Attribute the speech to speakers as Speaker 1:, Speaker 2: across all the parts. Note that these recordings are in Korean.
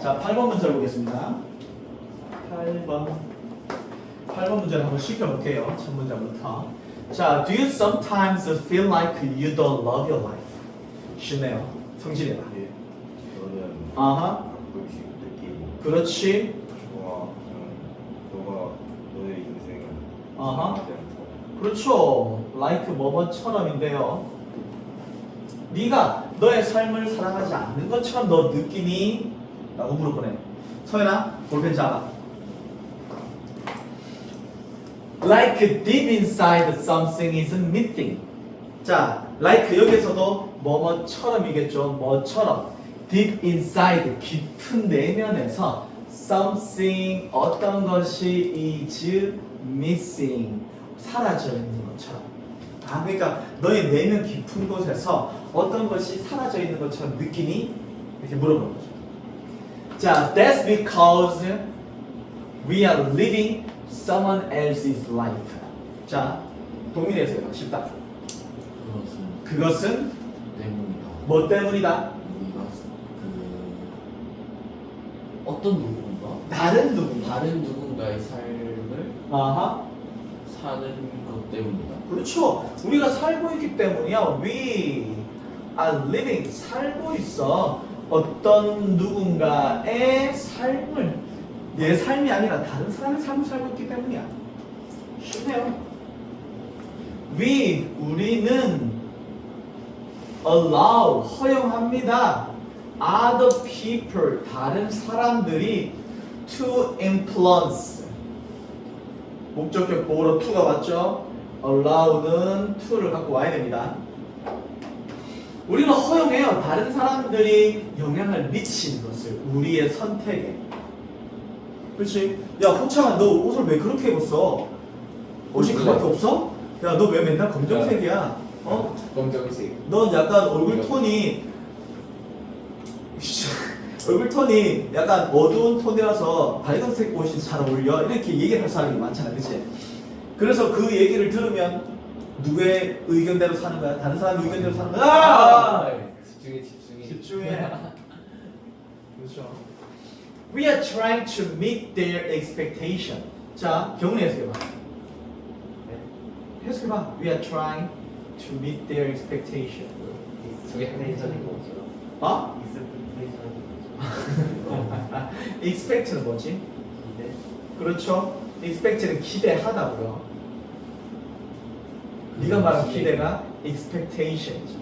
Speaker 1: 자, 8번 문제를 보겠습니다. 8번. 8번 문제를 한번 시켜볼게요. 첫 문제부터. 자, do you sometimes feel like you don't love your life? 쉽네요. 성실해봐.
Speaker 2: 예. 저는
Speaker 1: 아하.
Speaker 2: 가끔씩 느끼니
Speaker 1: 그렇지.
Speaker 2: 좋아. 응. 너가 너의 인생은
Speaker 1: 아하.
Speaker 2: 하지 않고
Speaker 1: 그렇죠. like 뭐뭐처럼인데요. 네가 너의 삶을 사랑하지 않는 것처럼 너 느끼니? 라고 물어보네. 서연아, 볼펜 잡아. Like deep inside something is missing. 자, like 여기서도 뭐뭐처럼이겠죠. 뭐처럼. deep inside 깊은 내면에서 something 어떤 것이 is missing 사라져 있는 것처럼. 아, 그러니까 너의 내면 깊은 곳에서 어떤 것이 사라져 있는 것처럼 느끼니? 이렇게 물어보는 거죠. 자, that's because we are living someone else's life. 자, 동일해서 해봐. 쉽다.
Speaker 3: 그것은
Speaker 1: 그것은
Speaker 3: 때문이다.
Speaker 1: 뭐 때문이다?
Speaker 3: 우리가 그 어떤 누군가
Speaker 1: 다른 누군가.
Speaker 3: 다른 누군가의 삶을
Speaker 1: 아하.
Speaker 3: 사는 것 때문이다.
Speaker 1: 그렇죠. 우리가 살고 있기 때문이야. We are living 살고 있어. 어떤 누군가의 삶을 내 삶이 아니라 다른 사람의 삶을 살고 있기 때문이야. 쉽네요. We 우리는 allow 허용합니다. other people 다른 사람들이 to influence 목적격 보호로 to가 왔죠. allow는 to를 갖고 와야 됩니다. 우리는 허용해요. 다른 사람들이 영향을 미치는 것을 우리의 선택에. 그렇지? 야, 호창아, 너 옷을 왜 그렇게 입었어? 옷이 그밖에 없어? 야, 너 왜 맨날 검정색이야? 어?
Speaker 3: 검정색.
Speaker 1: 넌 약간 얼굴 톤이 얼굴 톤이 약간 어두운 톤이라서 밝은색 옷이 잘 어울려 이렇게 얘기할 사람이 많잖아 그치? 그래서 그 얘기를 들으면 누구의 의견대로 사는 거야? 다른 사람 의견대로 사는 거야? 아!
Speaker 3: 집중해 집중해.
Speaker 1: 집중해 그렇죠 We are trying to meet their expectation 자 경훈이 해석해봐 해석해봐 We are trying to meet their expectation
Speaker 3: 저게 한해서는 거죠.
Speaker 1: 어? expect는 뭐지?
Speaker 3: 기대.
Speaker 1: 그렇죠. expect는 기대하다고요. 네가 말한 기대가 expectation이죠.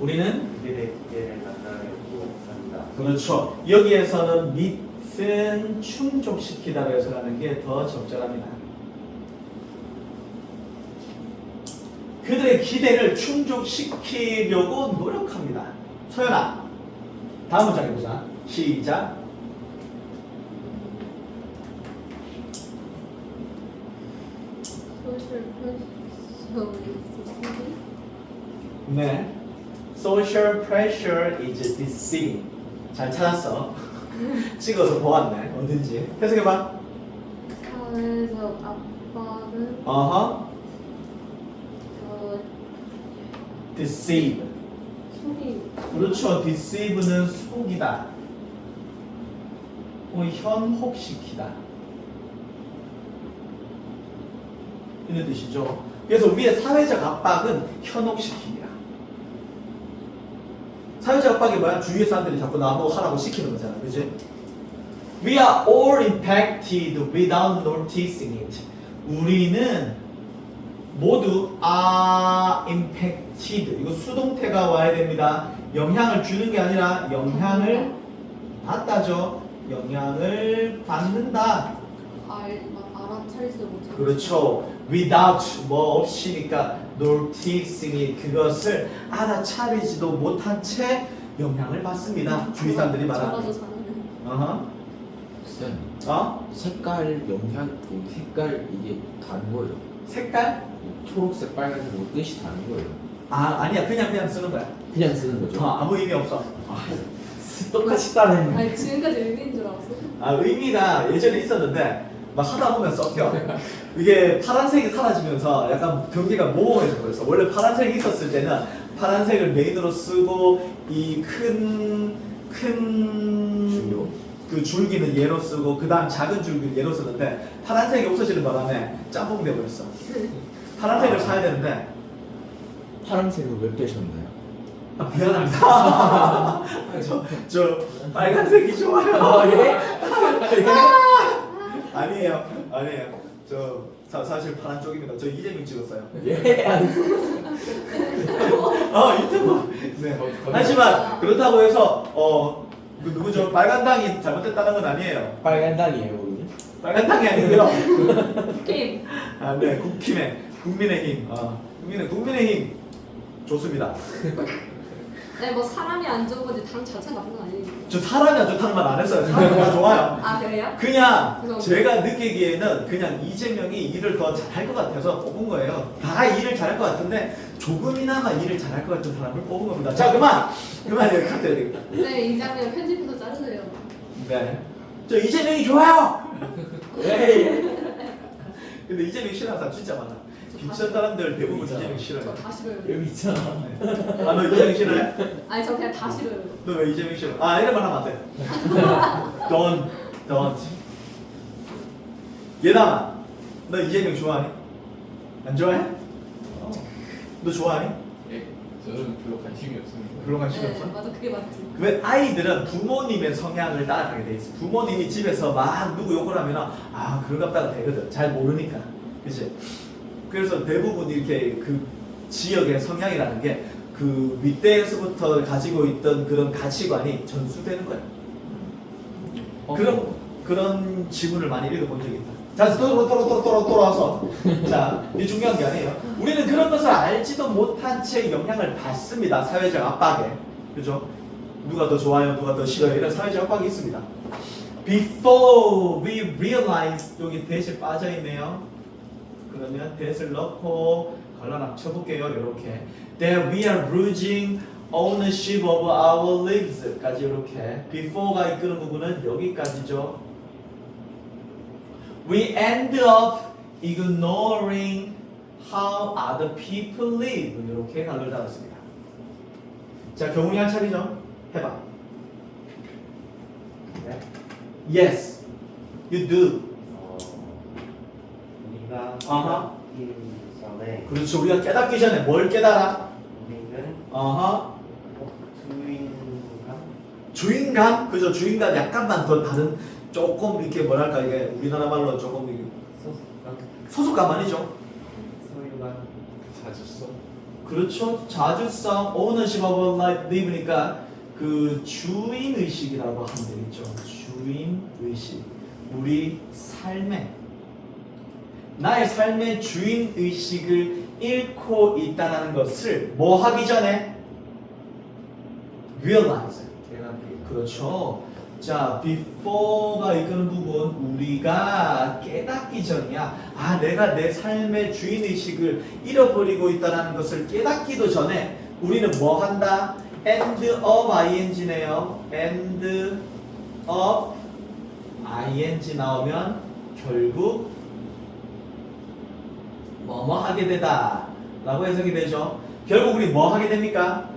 Speaker 2: 우리는 그들의 기대를 만나려고.
Speaker 1: 그렇죠. 여기에서는 meet은 충족시키다로 해석하는 게 더 적절합니다. 그들의 기대를 충족시키려고 노력합니다. 소연아, 다음 문장 해보자. 시작.
Speaker 4: Social pressure is deceiving.
Speaker 1: 네. Social pressure is deceiving. 잘 찾았어. 찍어서 보았네. 어딘지. 해석해봐.
Speaker 4: 사회적 압박은
Speaker 1: 어허.
Speaker 4: 어,
Speaker 1: deceive.
Speaker 4: 속이
Speaker 1: 그렇죠. deceive는 속이다. 혹은 현혹시키다. 이런 뜻이죠. 그래서 우리의 사회적 압박은 현혹시킵니다. 사회적 압박이 뭐야? 주위의 사람들이 자꾸 나뭐 하라고 시키는 거잖아. 그지? We are all impacted without noticing it. 우리는 모두 are impacted. 이거 수동태가 와야 됩니다. 영향을 주는 게 아니라 영향을 받다죠. 영향을 받는다.
Speaker 4: 알, 막 알아차리지도 못하고
Speaker 1: 그렇죠. without 뭐 없이니까 noticing it 그것을 알아차리지도 못한 채 영향을 받습니다. 주위 사람들이 말하는.
Speaker 4: 잘하는
Speaker 1: 어허.
Speaker 3: 쌤,
Speaker 1: 어?
Speaker 3: 색깔 영향 그 색깔 이게 다른 거예요.
Speaker 1: 색깔?
Speaker 3: 초록색, 빨간색 뭐 뜻이 다른 거예요.
Speaker 1: 아 아니야 그냥 그냥 쓰는 거야.
Speaker 3: 그냥 쓰는 거죠.
Speaker 1: 어, 아무 의미 없어. 똑같이 따라해.
Speaker 4: 아니 지금까지 의미인 줄 알았어
Speaker 1: 아 의미가 예전에 있었는데 막 하다 보면 섞여. 이게 파란색이 사라지면서 약간 경계가 모호해져 버렸어. 원래 파란색이 있었을 때는 파란색을 메인으로 쓰고 이 큰 큰. 그 줄기는 얘로 쓰고 그 다음 작은 줄기는 얘로 쓰는데 파란색이 없어지는 바람에 짬뽕 돼 버렸어. 파란색을 사야 되는데
Speaker 3: 파란색은 왜 빼셨나요?
Speaker 1: 아, 미안합니다. 저, 저 빨간색이 좋아요.
Speaker 3: 아, 예?
Speaker 1: 아 니에요, 아니에요. 저 사, 사실 파란 쪽입니다. 저 이재명 찍었어요.
Speaker 3: 예. 아니,
Speaker 1: 아 유튜브. 네. 하지만 그렇다고 해서 어. 그 누구죠? 빨간당이 잘못됐다는 건 아니에요.
Speaker 3: 빨간 당이에요, 우리.
Speaker 1: 빨간당이 아니고요.
Speaker 4: 게임.
Speaker 1: 아, 네, 국힘의 국민의힘. 아, 국민의 국민의힘 좋습니다.
Speaker 4: 네, 뭐 사람이 안 좋은 거지 당 자체가 나쁜 건 아니에요.
Speaker 1: 저 사람이 안 좋다는 말안 했어요. 사람이 다 좋아요.
Speaker 4: 아 그래요?
Speaker 1: 그냥 제가 느끼기에는 그냥 이재명이 일을 더 잘할 것 같아서 뽑은 거예요. 다 일을 잘할 것 같은데 조금이나마 일을 잘할 것 같은 사람을 뽑은 겁니다. 자, 그만! 그만 여기 해야 되겠다.
Speaker 4: 네, 이 장면 편집해서 자르세요.
Speaker 1: 네. 저 이재명이 좋아요!
Speaker 3: 예.
Speaker 1: 근데 이재명 싫어하는 사람 진짜 많아. 김천 사람들 대부분. 이재명 싫어해.
Speaker 4: 저다 싫어요.
Speaker 3: 여기 있잖아.
Speaker 1: 아, 너 이재명 싫어해?
Speaker 4: 아니 저 그냥 다 싫어요.
Speaker 1: 너 왜 이재명 싫어? 아, 이런 말 하면 안 돼. don't, don't. 예담아, 너 이재명 좋아하니? 안 좋아해? 너 좋아하니?
Speaker 5: 예, 저는 별로 관심이 없습니다.
Speaker 1: 별로 관심
Speaker 4: 네,
Speaker 1: 없어?
Speaker 4: 맞아 그게 맞지.
Speaker 1: 왜 아이들은 부모님의 성향을 따라가게 돼 있어. 부모님이 집에서 막 누구 욕을 하면 아 그런갑다가 되거든. 잘 모르니까, 그렇지? 그래서 대부분 이렇게 그 지역의 성향이라는 게 그 윗대에서부터 가지고 있던 그런 가치관이 전수되는 거야. 그런 그런 지문을 많이 읽어본 적이 있다. 자, 또, 또, 또, 또, 또, 돌아와서. 자, 이게 중요한 게 아니에요. 우리는 그런 것을 알지도 못한 채 영향을 받습니다. 사회적 압박에. 그죠? 누가 더 좋아요, 누가 더 싫어요. 이런 사회적 압박이 있습니다. Before we realize, 여기 대시 빠져 있네요. 그러면 대를 넣고 갈라놔 쳐볼게요. 이렇게. That we are losing ownership of our lives. 까지 이렇게. Before가 이끄는 부분은 여기까지죠. We end up ignoring how other people live. 이렇게 갈를 달았습니다. 자, 경훈이 한 차례죠. 해봐. 네. Yes, you do. 아하.
Speaker 2: 전에
Speaker 1: 그렇죠. 우리가 깨닫기 전에 뭘 깨달아?
Speaker 2: 우리는
Speaker 1: 어허.
Speaker 2: 주인감
Speaker 1: 주인감? 그죠. 주인감 약간만 더 다른 조금 이렇게 뭐랄까 이게 우리나라 말로 조금 이게
Speaker 2: 소속감
Speaker 1: 소속감 아니죠?
Speaker 2: 소유감
Speaker 5: 자주성.
Speaker 1: 그렇죠. 자주성, ownership of life, live니까 그 주인 의식이라고 하면 되겠죠. 주인 의식. 우리 삶의 나의 삶의 주인 의식을 잃고 있다는 것을 뭐 하기 전에 realize. 그렇죠. 자, before가 이끄는 부분 우리가 깨닫기 전이야. 아, 내가 내 삶의 주인 의식을 잃어버리고 있다는 것을 깨닫기도 전에 우리는 뭐 한다? end of ing네요. end of ing 나오면 결국 뭐뭐 하게 되다 라고 해석이 되죠. 결국 우리 뭐 하게 됩니까?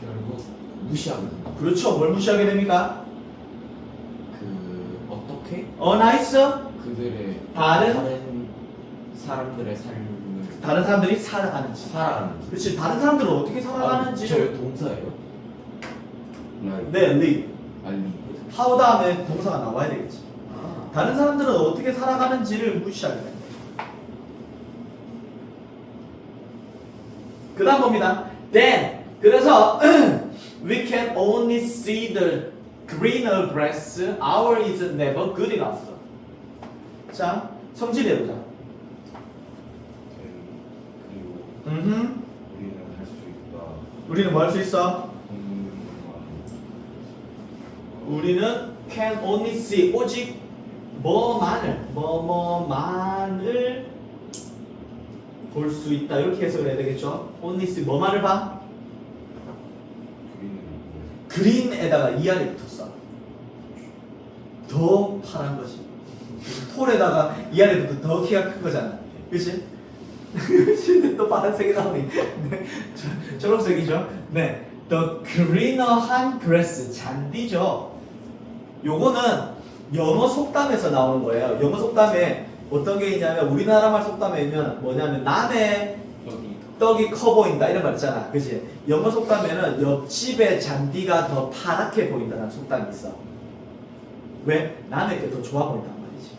Speaker 3: 결국 무시하거든.
Speaker 1: 그렇죠. 뭘 무시하게 됩니까?
Speaker 3: 그 어떻게
Speaker 1: 어, 나이스.
Speaker 3: 그들의
Speaker 1: 다른
Speaker 3: 다른 사람들의 삶을
Speaker 1: 다른 사람들이 살아가는지.
Speaker 3: 살아가는지.
Speaker 1: 그렇지. 다른 사람들은 어떻게 살아가는지.
Speaker 3: 아, 저 동사예요? 네.
Speaker 1: 네, 리.
Speaker 3: 알리.
Speaker 1: 하우 다음에 동사가 나와야 되겠지. 다른 사람들은 어떻게 살아가는지를 무시하게 됩니다. 그 다음 봅니다. Then. 그래서 we can only see the greener grass. Our is never good enough. 자, 성질이 해보자.
Speaker 2: 그리고
Speaker 1: 음흠.
Speaker 2: 우리는 할 수 있다
Speaker 1: 우리는 뭐 할 수 있어? 우리는 can only see 오직 뭐만을 뭐뭐만을 볼 수 있다 이렇게 해석을 해야 되겠죠. only see 뭐만을 봐?
Speaker 2: 우리는
Speaker 1: 그린에다가 이알이 붙었어. 더 파란 거지. 톨에다가 이알이 붙어 더 키가 큰 거잖아. 그렇지? 근데 또 파란색이 나오니. 네. 저- 초록색이죠. 네. the greener한 grass 잔디죠. 요거는 영어 속담에서 나오는 거예요. 영어 속담에 어떤 게 있냐면 우리나라 말 속담에는 뭐냐면 남의 떡이 커 보인다 이런 말 있잖아. 그지? 영어 속담에는 옆집의 잔디가 더 파랗게 보인다는 속담이 있어. 왜? 남의 게 더 좋아 보인단 말이지.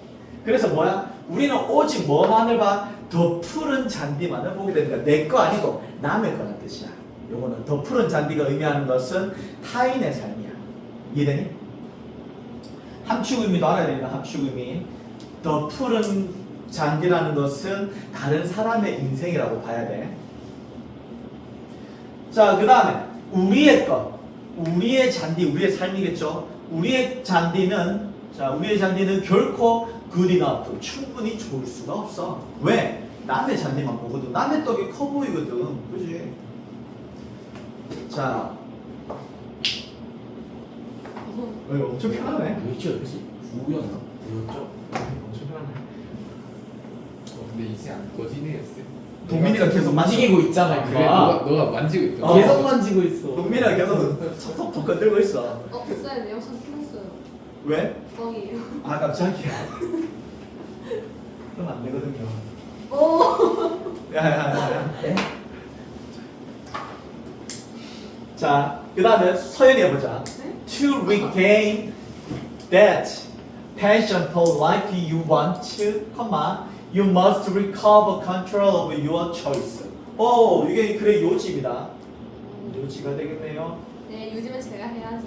Speaker 1: 그래서 뭐야? 우리는 오직 뭐만을 봐? 더 푸른 잔디만을 보게 되니까 내거 아니고 남의 거란 뜻이야. 요거는 더 푸른 잔디가 의미하는 것은 타인의 삶이야. 이해되니? 함축 의미도 알아야 됩니다. 함축 의미. 더 푸른 잔디라는 것은 다른 사람의 인생이라고 봐야 돼. 자, 그 다음에 우리의 것, 우리의 잔디, 우리의 삶이겠죠. 우리의 잔디는 자, 우리의 잔디는 결코 good enough, 충분히 좋을 수가 없어. 왜? 남의 잔디만 보거든. 남의 떡이 커 보이거든. 그지? 자, 어, 이거 엄청 편하네.
Speaker 3: 뭐였죠? 그치? 구였나? 구였죠?
Speaker 5: 어, 근데 이제 안쌤
Speaker 1: 동민이가 계속
Speaker 3: 만지고 있잖아
Speaker 5: 그래 너가,
Speaker 3: 그거
Speaker 5: 너가 만지고 있던
Speaker 1: 어.
Speaker 3: 계속 만지고 있어
Speaker 1: 동민이가 계속 톡톡톡 건들고 있어.
Speaker 4: 어, 쌤 영상 켜놨어요.
Speaker 1: 왜?
Speaker 4: 뻥이에요.
Speaker 1: 아 깜짝이야. 그럼 안 되거든요.
Speaker 4: 오.
Speaker 1: 야야야야. 자, 그 다음에 서연이 해보자.
Speaker 4: 네?
Speaker 1: To regain that passion for life you want to, comma, you must recover control of your choice. 오, 이게 그래 요집이다. 요지가 되겠네요.
Speaker 4: 네, 요즘은 제가 해야죠.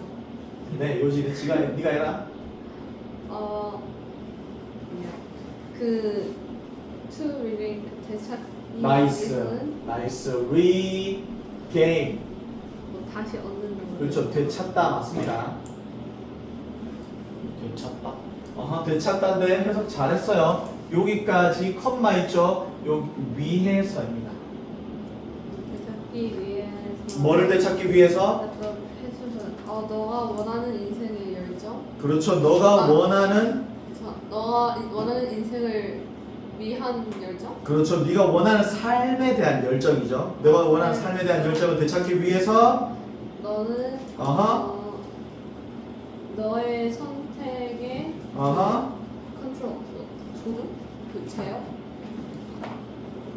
Speaker 1: 네, 요지는 지가 해. 네가 해라.
Speaker 4: 어. 그 to regain 되찾
Speaker 1: 나이스, 나이스. regain.
Speaker 4: 뭐 다시 얻는 거.
Speaker 1: 그렇죠. 되찾다 맞습니다.
Speaker 3: 되찾다
Speaker 1: 어허, 되찾다인데 해석 잘했어요. 여기까지 컴마 있죠? 여기 위해서입니다.
Speaker 4: 되찾기 위해서.
Speaker 1: 뭐를 되찾기 위해서?
Speaker 4: 어떤. 어, 너가 원하는 인생의 열정.
Speaker 1: 그렇죠. 너가
Speaker 4: 아.
Speaker 1: 원하는
Speaker 4: 자, 너가 원하는 인생을 위한 열정.
Speaker 1: 그렇죠. 네가 원하는 삶에 대한 열정이죠. 너가 원하는 삶에 대한 열정을 되찾기 위해서
Speaker 4: 너는
Speaker 1: 어허.
Speaker 4: 어, 너의 선택에
Speaker 1: 어허.
Speaker 4: 조금 그 제어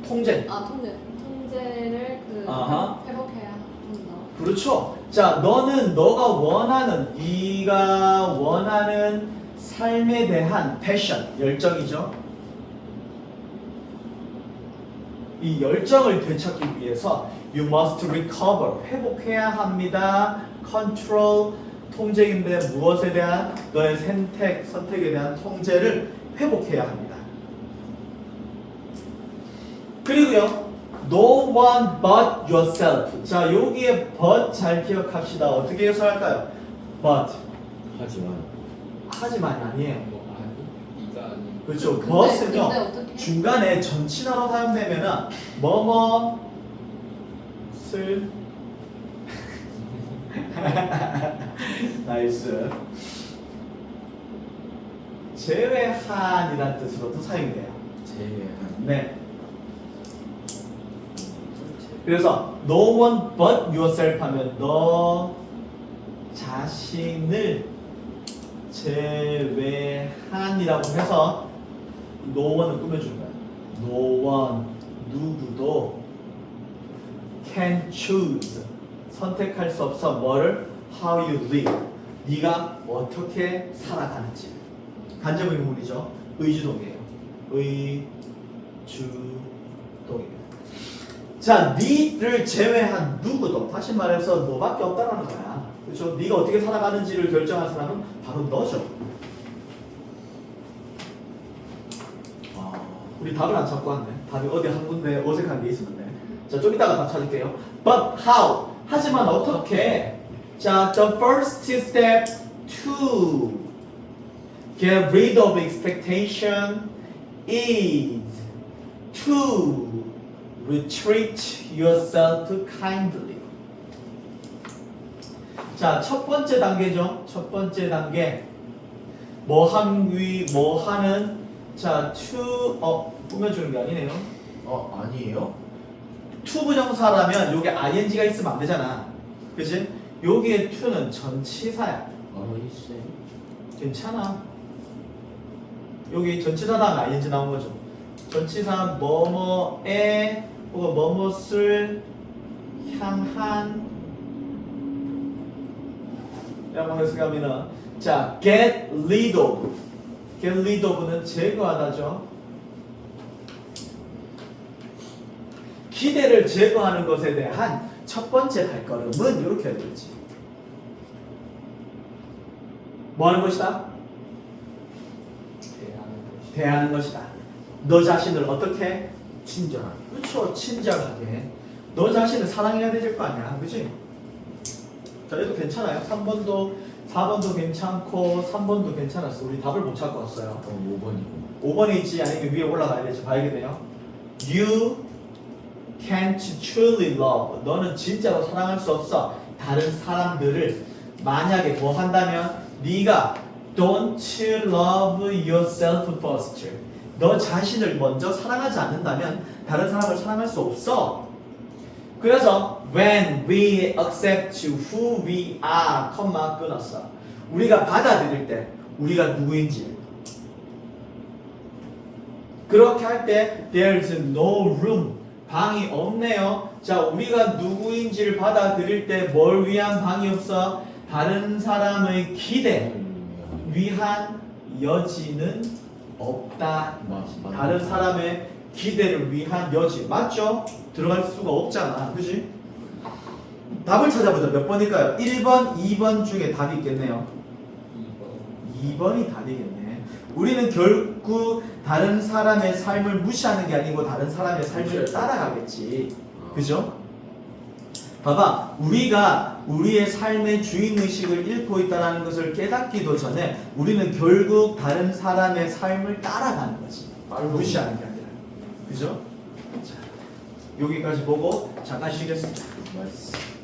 Speaker 1: 통제.
Speaker 4: 아 통제 통제를 그
Speaker 1: 아하.
Speaker 4: 회복해야 한다.
Speaker 1: 그렇죠. 자, 너는 너가 원하는 네가 원하는 삶에 대한 패션, 열정이죠. 이 열정을 되찾기 위해서 you must recover 회복해야 합니다. control 통제인데 무엇에 대한 너의 선택 선택에 대한 통제를 회복해야 합니다. 그리고요. No one but yourself. 자, 여기에 but 잘 기억합시다. 어떻게 해석할까요? but
Speaker 3: 하지만
Speaker 1: 하지만 아니에요.
Speaker 5: 뭐 아니 이가 아니
Speaker 1: 그렇죠.
Speaker 4: 근데,
Speaker 1: but은요.
Speaker 4: 근데?
Speaker 1: 중간에 전치사로 사용되면은 뭐뭐을 나이스 제외한이라는 뜻으로도 사용돼요.
Speaker 3: 제외한
Speaker 1: 네. 그래서 no one but yourself 하면 너 자신을 제외한이라고 해서 no one을 꾸며주는 거야. no one 누구도 can choose 선택할 수 없어 뭐를 how you live 네가 어떻게 살아가는지 간접 의문이죠. 의주동이에요. 의주동입니다. 자, 니를 제외한 누구도 다시 말해서 너밖에 없다라는 거야. 그렇죠? 네가 어떻게 살아가는지를 결정한 사람은 바로 너죠. 아, 우리 답을 안 찾고 왔네. 답이 어디 한 군데 어색한 게 있었는데. 자, 좀 이따가 답 찾을게요. But how? 하지만 어떻게? 자, the first step to get rid of expectation is to retreat yourself kindly. 자, 첫 번째 단계죠. 첫 번째 단계. 뭐 함위, 뭐 하는. 자, to, 어, 꾸며주는 게 아니네요.
Speaker 3: 어 아니에요?
Speaker 1: to 부정사라면 요게 ing가 있으면 안 되잖아. 그지? 여기에 to는 전치사야.
Speaker 3: 어이씨.
Speaker 1: 괜찮아. 여기 전치사 다음에 ing 나온 거죠. 전치사 뭐뭐에 혹은 뭐뭇을 향한 라고 해석하면은 자 get rid of get rid of는 제거하다죠. 기대를 제거하는 것에 대한 첫 번째 발걸음은 이렇게 해야 되겠지. 뭐 하는 것이다? 대하는 것이다. 너 자신을 어떻게? 친절하게. 그렇죠. 친절하게. 너 자신을 사랑해야 될거 아니야. 그지? 자, 얘도 괜찮아요. 3번도, 4번도 괜찮고, 3번도 괜찮았어. 우리 답을 못 찾고 왔어요.
Speaker 3: 그럼 5번이고.
Speaker 1: 5번이지 아니면 위에 올라가야 되지. 봐야겠네요. You can't truly love. 너는 진짜로 사랑할 수 없어. 다른 사람들을 만약에 뭐 한다면 네가 don't love yourself first. 너 자신을 먼저 사랑하지 않는다면 다른 사람을 사랑할 수 없어. 그래서 when we accept who we are, 컴마 끊었어. 우리가 받아들일 때 우리가 누구인지 그렇게 할 때 there's no room 방이 없네요. 자, 우리가 누구인지를 받아들일 때 뭘 위한 방이 없어? 다른 사람의 기대 위한 여지는 없다.
Speaker 3: 맞, 맞,
Speaker 1: 다른 사람의 기대를 위한 여지 맞죠? 들어갈 수가 없잖아. 그지? 답을 찾아보자. 몇 번일까요? 1번, 2번 중에 답이 있겠네요. 2번이 답이겠네. 우리는 결국 다른 사람의 삶을 무시하는 게 아니고 다른 사람의 삶을 따라가겠지. 그죠? 봐봐, 우리가 우리의 삶의 주인 의식을 잃고 있다는 것을 깨닫기도 전에 우리는 결국 다른 사람의 삶을 따라가는 거지. 무시하는 게 아니라. 그죠? 자, 여기까지 보고 잠깐 쉬겠습니다.
Speaker 3: 맞.